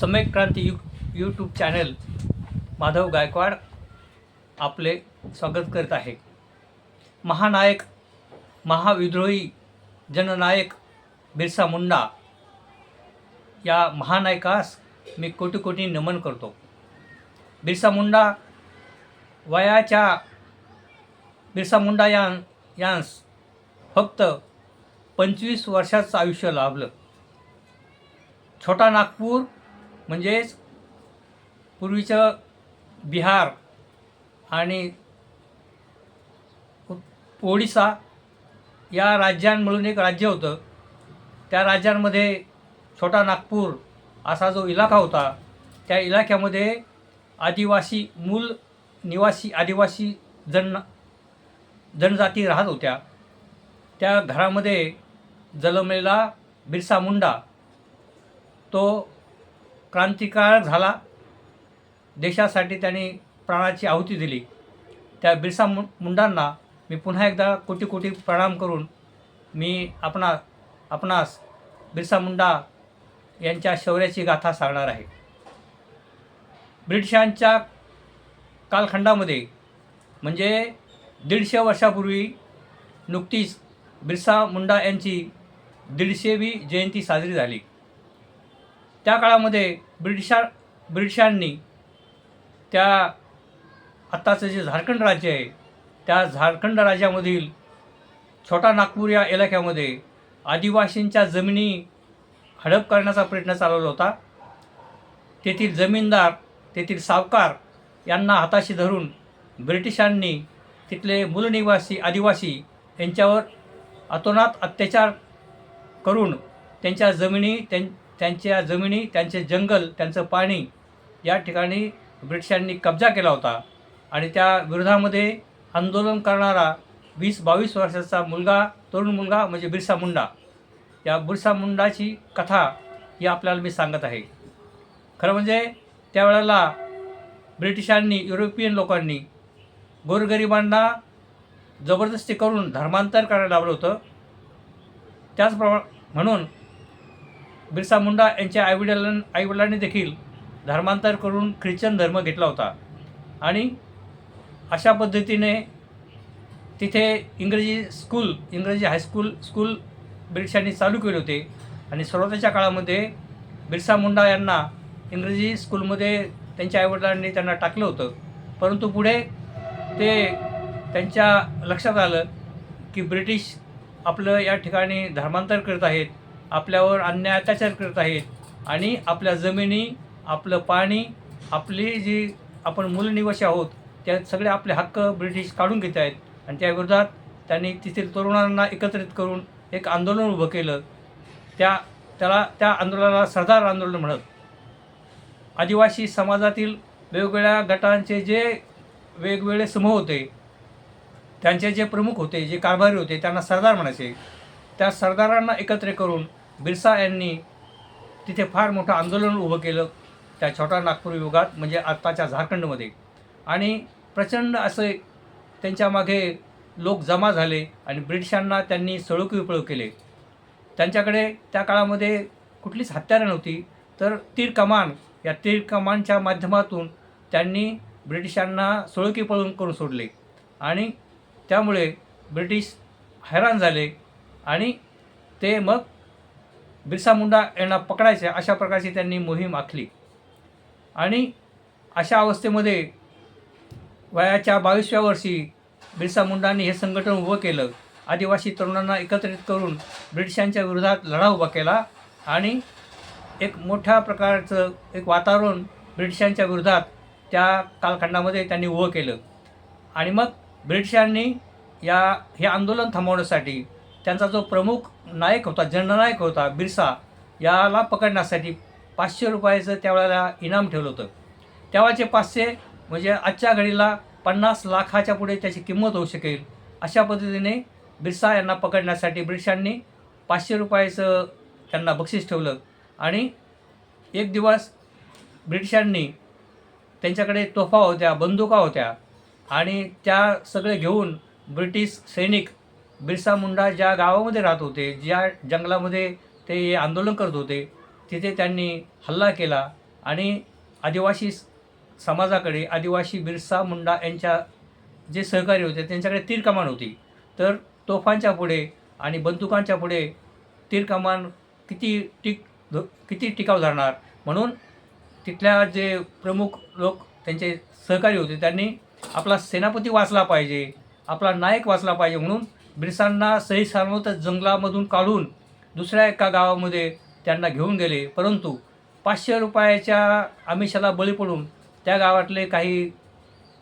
Samyak Kranti you YouTube channel Madhav Gaikwad आपले स्वागत करत आहे. महानायक महाविद्रोही जननायक बिरसा मुंडा या महानायकास मी कोटी कोटी नमन करतो. बिरसा मुंडा वयाच्या बिरसा मुंडा यां यांस फक्त पंचवीस वर्षाचं आयुष्य लाभलं. छोटा नागपूर म्हणजेच पूर्वीचं बिहार आणि ओडिसा या राज्यांमधून एक राज्य होतं. त्या राज्यांमध्ये छोटा नागपूर असा जो इलाका होता त्या इलाक्यामध्ये आदिवासी मूल निवासी आदिवासी जन जनजाती राहत होत्या. त्या घरामध्ये जन्मलेला बिरसा मुंडा. तो क्रांतिकार झाला. देशासाठी त्यांनी प्राणाची आहुती दिली. त्या बिरसा मु मुंडांना मी पुन्हा एकदा कोटी कोटी प्रणाम करून मी आपणा आपणास बिरसा मुंडा यांच्या शौर्याची गाथा सांगणार आहे. ब्रिटिशांच्या कालखंडामध्ये म्हणजे दीडशे वर्षापूर्वी नुकतीच बिरसा मुंडा यांची दीडशेवी जयंती साजरी झाली. त्या काळामध्ये ब्रिटिशा ब्रिटिशांनी त्या आत्ताचं जे झारखंड राज्य आहे त्या झारखंड राज्यामधील छोटा नागपूर या इलाक्यामध्ये आदिवासींच्या जमिनी हडप करण्याचा प्रयत्न चालवला होता. तेथील जमीनदार तेथील सावकार यांना हाताशी धरून ब्रिटिशांनी तिथले मूलनिवासी आदिवासी यांच्यावर अतोनात अत्याचार करून त्यांच्या जमिनी त्यां त्यांच्या जमिनी त्यांचे जंगल त्यांचं पाणी या ठिकाणी ब्रिटिशांनी कब्जा केला होता. आणि त्या विरोधामध्ये आंदोलन करणारा वीस बावीस वर्षाचा मुलगा तरुण मुलगा म्हणजे बिरसा मुंडा. या बिरसा मुंडाची कथा ही आपल्याला मी सांगत आहे. खरं म्हणजे त्यावेळेला ब्रिटिशांनी युरोपियन लोकांनी गोरगरिबांना जबरदस्ती करून धर्मांतर करायला लावलं होतं. त्याचप्रमा म्हणून बिरसा मुंडा यांच्या आईवडिलां आईवडिलांनी देखील धर्मांतर करून ख्रिश्चन धर्म घेतला होता. आणि अशा पद्धतीने तिथे इंग्रजी स्कूल इंग्रजी हायस्कूल स्कूल ब्रिटिशांनी चालू केले होते. आणि सुरुवातीच्या काळामध्ये बिरसा मुंडा यांना इंग्रजी स्कूलमध्ये त्यांच्या आईवडिलांनी त्यांना टाकलं होतं. परंतु पुढे ते त्यांच्या लक्षात आलं की ब्रिटिश आपलं या ठिकाणी धर्मांतर करत आहेत आपल्यावर अन्याय अत्याचार करत आहेत आणि आपल्या जमिनी आपलं पाणी आपली जी आपण मूलनिवासी आहोत त्या सगळे आपले हक्क ब्रिटिश काढून घेत आहेत. आणि त्या विरोधात त्यांनी तेथील तरुणांना एकत्रित करून एक आंदोलन उभं केलं. त्या त्याला त्या आंदोलनाला सरदार आंदोलन म्हणत. आदिवासी समाजातील वेगवेगळ्या गटांचे जे वेगवेगळे समूह होते त्यांचे जे प्रमुख होते जे कारभारी होते त्यांना सरदार म्हणायचे. त्या सरदारांना एकत्र करून बिरसा यांनी तिथे फार मोठं आंदोलन उभं केलं त्या छोटा नागपूर विभागात म्हणजे आत्ताच्या झारखंडमध्ये. आणि प्रचंड असे त्यांच्या मागे लोक जमा झाले आणि ब्रिटिशांना त्यांनी सळोकी विपळू केले. त्यांच्याकडे त्या काळामध्ये कुठलीच हत्यारं नव्हती तर तीर कमान या तीर कमानच्या माध्यमातून त्यांनी ब्रिटिशांना सळोकी पळून करून सोडले. आणि त्यामुळे ब्रिटिश हैराण झाले आणि ते मग बिरसा मुंडा यांना पकडायचे अशा प्रकारची त्यांनी मोहीम आखली. आणि अशा अवस्थेमध्ये वयाच्या बावीसव्या वर्षी बिरसा मुंडांनी हे संघटन उभं केलं. आदिवासी तरुणांना एकत्रित करून ब्रिटिशांच्या विरोधात लढा उभा केला आणि एक मोठ्या प्रकारचं एक वातावरण ब्रिटिशांच्या विरोधात त्या कालखंडामध्ये त्यांनी उभं केलं. आणि मग ब्रिटिशांनी या हे आंदोलन थांबवण्यासाठी त्यांचा जो प्रमुख नायक होता जननायक होता बिरसा याला पकडण्यासाठी पाचशे रुपयाचं त्यावेळेला इनाम ठेवलं होतं. तेव्हाचे पाचशे म्हणजे आजच्या घडीला पन्नास लाखाच्या पुढे त्याची किंमत होऊ शकेल अशा पद्धतीने बिरसा यांना पकडण्यासाठी ब्रिटिशांनी पाचशे रुपयाचं त्यांना बक्षीस ठेवलं आणि एक दिवस ब्रिटिशांनी त्यांच्याकडे तोफा होत्या बंदुका होत्या आणि त्या सगळे घेऊन ब्रिटिश सैनिक बिरसा मुंडा ज्या गावामध्ये राहत होते ज्या जंगलामध्ये ते हे आंदोलन करत होते तिथे त्यांनी हल्ला केला आणि आदिवासी समाजाकडे आदिवासी बिरसा मुंडा यांच्या जे सहकारी होते त्यांच्याकडे तीर कमान होती. तर तोफांच्या पुढे आणि बंदुकांच्या पुढे तीर कमान किती टिक ध- किती टिकाव धरणार? म्हणून तिथल्या जे प्रमुख लोक त्यांचे सहकारी होते त्यांनी आपला सेनापती वाचला पाहिजे आपला नायक वाचला पाहिजे म्हणून ब्रिटिशांना सही सलामत जंगलामधून काढून दुसऱ्या एका गावामध्ये त्यांना घेऊन गेले. परंतु पाचशे रुपयाच्या आमिषाला बळी पडून त्या गावातले काही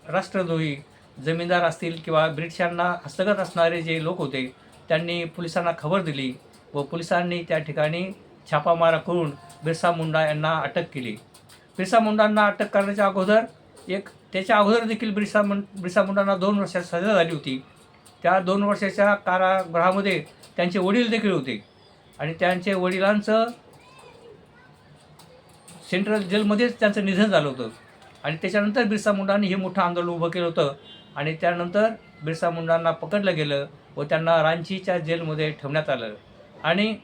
राष्ट्रद्रोही जमीनदार असतील किंवा ब्रिटिशांना हस्तगत असणारे जे लोक होते त्यांनी पोलिसांना खबर दिली व पोलिसांनी त्या ठिकाणी छापामारा करून बिरसा मुंडा यांना अटक केली. बिरसा मुंडांना अटक करण्याच्या अगोदर एक त्याच्या अगोदर देखील बिरसा मुं बिरसा मुंडांना दोन वर्षात सजा झाली होती. त्या दोन वर्षाच्या कारागृहामध्ये त्यांचे वडील देखील होते. आणि त्यांचे वडिलांचं सेंट्रल जेलमध्येच त्यांचं निधन झालं होतं. आणि त्याच्यानंतर बिरसा मुंडांनी हे मोठं आंदोलन उभं केलं होतं. आणि त्यानंतर बिरसा मुंडांना पकडलं गेलं व त्यांना रांचीच्या जेलमध्ये ठेवण्यात आलं. आणि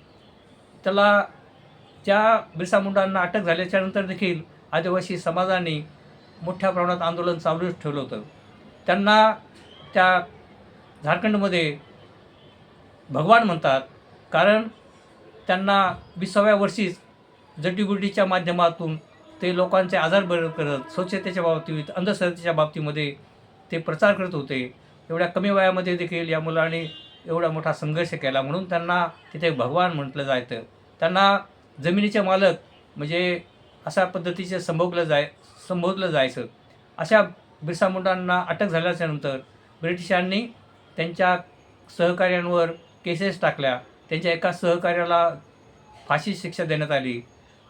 त्याला त्या बिरसा मुंडांना अटक झाल्याच्यानंतर देखील आदिवासी समाजाने मोठ्या प्रमाणात आंदोलन चालूच ठेवलं होतं. त्यांना त्या झारखंडमध्ये भगवान म्हणतात कारण त्यांना विसाव्या वर्षीच जटीगुटीच्या माध्यमातून ते लोकांचे आजार बरे करत स्वच्छतेच्या बाबतीत अंधश्रद्धेच्या बाबतीमध्ये ते प्रचार करत होते. एवढ्या कमी वयामध्ये देखील या मुलाने एवढा मोठा संघर्ष केला म्हणून त्यांना तिथे भगवान म्हटलं जायचं. त्यांना जमिनीचे मालक म्हणजे अशा पद्धतीचे संभोगलं जाय संबोधलं जायचं. अशा बिरसा मुंडांना अटक झाल्याच्यानंतर ब्रिटिशांनी त्यांच्या सहकार्यांवर केसेस टाकल्या. त्यांच्या एका सहकार्याला फाशी शिक्षा देण्यात आली.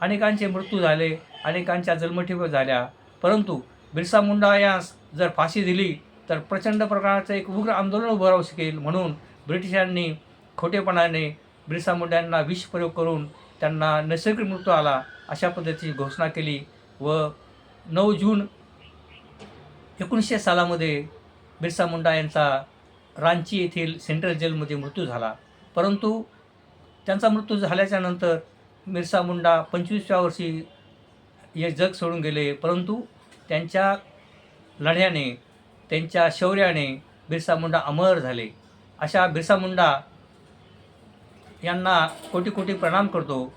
अनेकांचे मृत्यू झाले अनेकांच्या जन्मठेप झाल्या. परंतु बिरसा मुंडा यास जर फाशी दिली तर प्रचंड प्रकारचं एक उग्र आंदोलन उभं राहू शकेल म्हणून ब्रिटिशांनी खोटेपणाने बिरसा मुंड्यांना विष प्रयोग करून त्यांना नैसर्गिक मृत्यू आला अशा पद्धतीची घोषणा केली व नऊ जून एकोणीसशे सालामध्ये बिरसा मुंडा यांचा रांची येथील सेंट्रल जेलमध्ये मृत्यू झाला. परंतु त्यांचा मृत्यू झाल्याच्यानंतर बिरसा मुंडा पंचवीसव्या वर्षी हे जग सोडून गेले. परंतु त्यांच्या लढ्याने त्यांच्या शौर्याने बिरसा मुंडा अमर झाले. अशा बिरसा मुंडा यांना कोटी कोटी प्रणाम करतो.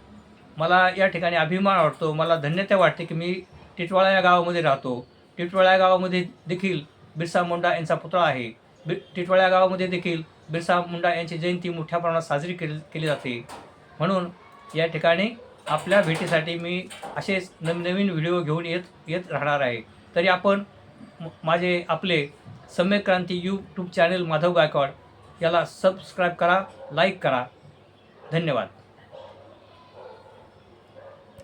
मला या ठिकाणी अभिमान वाटतो. मला धन्यता वाटते की मी टिटवाळा या गावामध्ये राहतो. टिटवाळा या गावामध्ये देखील बिरसा मुंडा यांचा पुतळा आहे. बि टिटवाळा या गावामध्ये देखील बिरसा मुंडा यांची जयंती मोठ्या प्रमाणात साजरी केली केली जाते. म्हणून या ठिकाणी आपल्या भेटीसाठी मी असेच नवनवीन व्हिडिओ घेऊन येत येत राहणार आहे. तरी आपण माझे आपले सम्यक क्रांती यूट्यूब चॅनल माधव गायकवाड याला सबस्क्राईब करा लाईक करा. धन्यवाद.